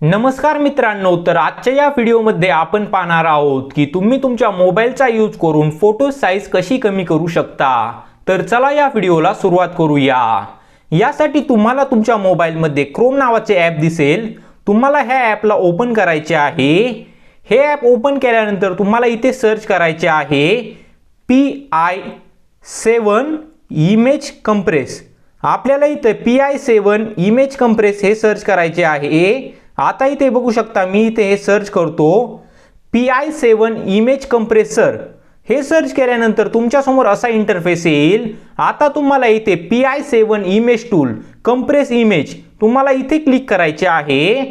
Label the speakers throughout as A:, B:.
A: नमस्कार मित्रांनो तर आजच्या या व्हिडिओमध्ये आपण पाहणार आहोत की तुम्ही तुमच्या मोबाईलचा यूज करून फोटो साईज कशी कमी करू शकता? तर चला या व्हिडिओला सुरुवात करूया. यासाठी तुम्हाला तुमच्या मोबाईलमध्ये क्रोम नावाचे ॲप दिसेल. तुम्हाला ह्या ॲपला ओपन करायचे आहे. हे ॲप ओपन केल्यानंतर तुम्हाला इथे सर्च करायचे आहे. P I seven image compress आपल्याला इथं P I seven image compress हे सर्च करायचे आहे. आता इथे बघू शकता मी इथे हे सर्च करतो. P I seven image compressor हे सर्च केल्यानंतर तुमच्यासमोर असा इंटरफेस येईल. आता तुम्हाला इथे P I seven image tool compress image तुम्हाला इथे क्लिक करायचे आहे.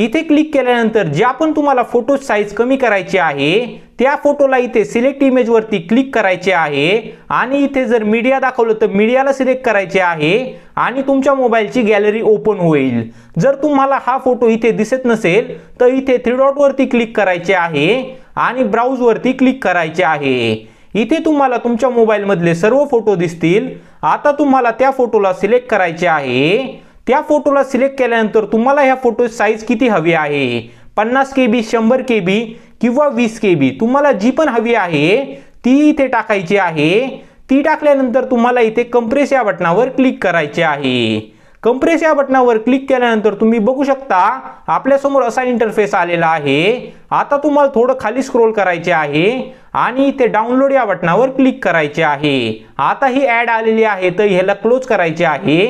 A: इथे क्लिक केल्यानंतर ज्या पण तुम्हाला फोटो साईज कमी करायची आहे त्या फोटोला इथे सिलेक्ट इमेजवरती क्लिक करायचे आहे. आणि इथे जर मीडिया दाखवलं तर मीडियाला सिलेक्ट करायचे आहे. आणि तुमच्या मोबाईलची गॅलरी ओपन होईल. जर तुम्हाला हा फोटो इथे दिसत नसेल तर इथे थ्री डॉटवरती क्लिक करायचे आहे आणि ब्राउजवरती क्लिक करायचे आहे. इथे तुम्हाला तुमच्या मोबाईलमधले सर्व फोटो दिसतील. आता तुम्हाला त्या फोटोला सिलेक्ट करायचे आहे. त्या फोटोला सिलेक्ट केल्यानंतर तुम्हाला ह्या फोटो साईज किती हवी आहे? पन्नास के बी शंभर के बी किंवा वीस के बी तुम्हाला जी पण हवी आहे ती इथे टाकायची आहे. ती टाकल्यानंतर तुम्हाला इथे कंप्रेस या बटनावर क्लिक करायचे आहे. कंप्रेस या बटनावर क्लिक केल्यानंतर तुम्ही बघू शकता आपल्यासमोर असा इंटरफेस आलेला आहे. आता तुम्हाला थोडं खाली स्क्रोल करायचे आहे आणि इथे डाउनलोड या बटनावर क्लिक करायचे आहे. आता ही ॲड आलेली आहे तर ह्याला क्लोज करायचे आहे.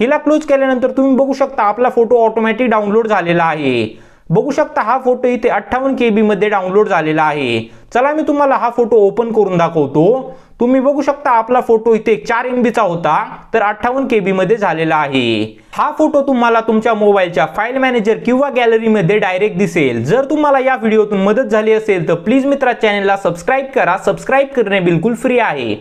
A: हिला क्लोज केल्यानंतर तुम्ही बघू शकता आपला फोटो ऑटोमॅटिक डाउनलोड झालेला आहे. बघू शकता हा फोटो इथे अठ्ठावन्न के बी मध्ये डाउनलोड झालेला आहे. चला मी तुम्हाला हा फोटो ओपन करून दाखवतो. तुम्ही बघू शकता आपला फोटो इथे चार एम बीचा होता तर अठ्ठावन्न के बी मध्ये झालेला आहे. हा फोटो तुम्हाला तुमच्या मोबाईलच्या फाईल मॅनेजर किंवा गॅलरीमध्ये डायरेक्ट दिसेल. जर तुम्हाला या व्हिडिओतून मदत झाली असेल तर प्लीज मित्रा चॅनेलला सबस्क्राईब करा. सबस्क्राईब करणे बिलकुल फ्री आहे.